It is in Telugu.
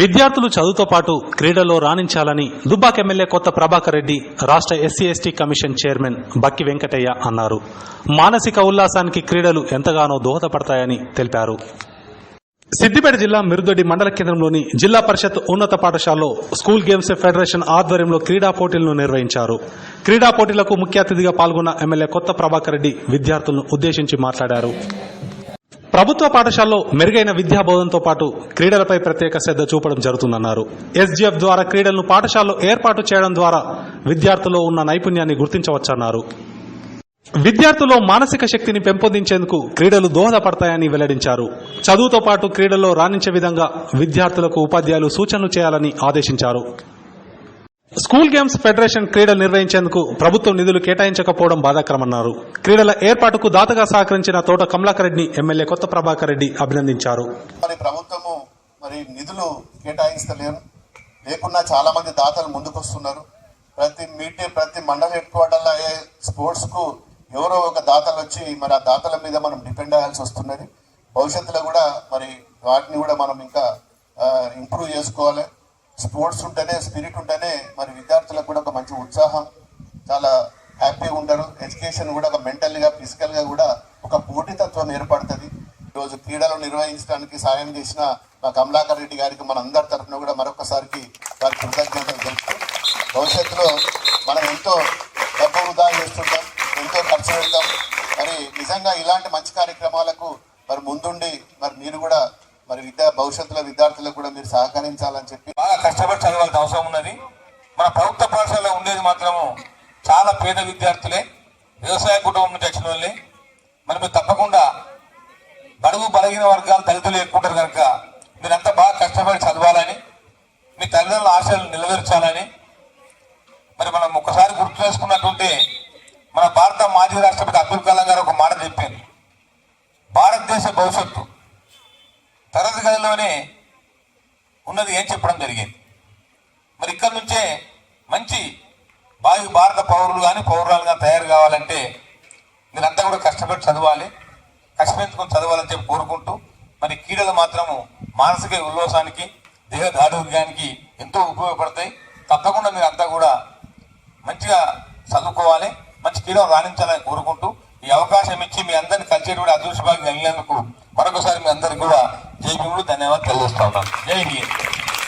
విద్యార్థులు చదువుతో పాటు క్రీడల్లో రాణించాలని దుబ్బాక ఎమ్మెల్యే కొత్త ప్రభాకర్ రెడ్డి రాష్ట్ర SC ST commission chairman Bakki Venkataiah అన్నారు. మానసిక ఉల్లాసానికి క్రీడలు ఎంతగానో దోహదపడతాయని తెలిపారు. సిద్దిపేట జిల్లా మిరుదొడ్డి మండల కేంద్రంలోని జిల్లా పరిషత్ ఉన్నత పాఠశాలలో స్కూల్ గేమ్స్ ఫెడరేషన్ ఆధ్వర్యంలో క్రీడా పోటీలను నిర్వహించారు. క్రీడా పోటీలకు ముఖ్య అతిథిగా పాల్గొన్న ఎమ్మెల్యే కొత్త ప్రభాకర్ రెడ్డి విద్యార్థులను ఉద్దేశించి మాట్లాడారు. ప్రభుత్వ పాఠశాలలో మెరుగైన విద్యా బోధనతో పాటు క్రీడలపై ప్రత్యేక శ్రద్ధ చూపడం జరుగుతుందన్నారు. ఎస్జీఎఫ్ ద్వారా క్రీడలను పాఠశాలలో ఏర్పాటు చేయడం ద్వారా విద్యార్థుల్లో ఉన్న నైపుణ్యాన్ని గుర్తించవచ్చన్నారు. విద్యార్థుల్లో మానసిక శక్తిని పెంపొందించేందుకు క్రీడలు దోహదపడతాయని వెల్లడించారు. చదువుతో పాటు క్రీడల్లో రాణించే విధంగా విద్యార్థులకు ఉపాధ్యాయులు సూచనలు చేయాలని ఆదేశించారు. స్కూల్ గేమ్స్ ఫెడరేషన్ క్రీడలు నిర్వహించేందుకు ప్రభుత్వం నిధులు కేటాయించకపోవడం బాధాకరమన్నారు. క్రీడల ఏర్పాటుకు దాతగా సహకరించిన తోట కమలాకర్ రెడ్డిని ఎమ్మెల్యే కొత్త ప్రభాకర్ రెడ్డి అభినందించారు. మరి ప్రభుత్వము మరి నిధులు కేటాయిస్తలేరు. లేకున్నా చాలా మంది దాతలు ముందుకు వస్తున్నారు ప్రతి మీటింగ్ ప్రతి మండల హెడ్ క్వార్టర్లో అయ్యే స్పోర్ట్స్కు ఎవరో ఒక దాతలు వచ్చి మరి ఆ దాతల మీద మనం డిపెండ్ అయ్యాల్సి వస్తున్నది. భవిష్యత్తులో కూడా మరి వాటిని కూడా మనం ఇంకా ఇంప్రూవ్ చేసుకోవాలి. స్పోర్ట్స్ ఉంటేనే స్పిరిట్ ఉంటేనే మరి విద్యార్థులకు కూడా ఒక మంచి ఉత్సాహం చాలా హ్యాపీగా ఉంటారు ఎడ్యుకేషన్ కూడా ఒక మెంటల్గా ఫిజికల్గా కూడా ఒక పోటీతత్వం ఏర్పడుతుంది. ఈరోజు క్రీడలు నిర్వహించడానికి సాయం చేసిన మా కమలాకర్ రెడ్డి గారికి మన అందరి తరఫున కూడా మరొకసారికి వారి కృతజ్ఞతలు తెలుపుతూ భవిష్యత్తులో మనం ఎంతో డబ్బు వృధా చేస్తుంటాం ఎంతో ఖర్చు పెడతాం. మరి నిజంగా ఇలాంటి మంచి కార్యక్రమాలు మరి ముందుండి మరి మీరు కూడా మరి విద్యా భవిష్యత్తులో విద్యార్థులకు కూడా మీరు సహకరించాలని చెప్పి బాగా కష్టపడి చదవాల్సిన అవసరం ఉన్నది. మన ప్రభుత్వ పాఠశాలలో ఉండేది మాత్రము చాలా పేద విద్యార్థులే వ్యవసాయ కుటుంబం నుంచి వచ్చిన వాళ్ళే. మరి మీరు తప్పకుండా బడుగు బలహీన వర్గాలు తల్లిదండ్రులు ఎక్కుంటారు కనుక మీరంతా బాగా కష్టపడి చదవాలని మీ తల్లిదండ్రుల ఆశలు నెరవేర్చాలని మరి మనం ఒకసారి గుర్తు చేసుకున్నటువంటి మన భారత మాజీ రాష్ట్రపతి అబ్దుల్ కలాం గారు ఒక మాట చెప్పారు. భారతదేశ భవిష్యత్తు తరగతి ఉన్నది ఏం చెప్పడం జరిగింది. మరి ఇక్కడ నుంచే మంచి భావి భారత పౌరులు కానీ పౌరురాలుగా తయారు కావాలంటే మీరంతా కూడా కష్టపడి చదవాలి కష్టపెంచుకొని చదవాలని చెప్పి కోరుకుంటూ మరి క్రీడలు మాత్రము మానసిక ఉల్లాసానికి దేహదారుగ్యానికి ఎంతో ఉపయోగపడతాయి. తప్పకుండా మీరంతా కూడా మంచిగా చదువుకోవాలి మంచి క్రీడలు రాణించాలని కోరుకుంటూ ఈ అవకాశం ఇచ్చి మీ అందరిని కలిసేటువంటి అదృష్ట భాగ్యం మరొకసారి మీ అందరికి కూడా जय निवडू धन्यवाद कल्लोस्थावना जय हिंद.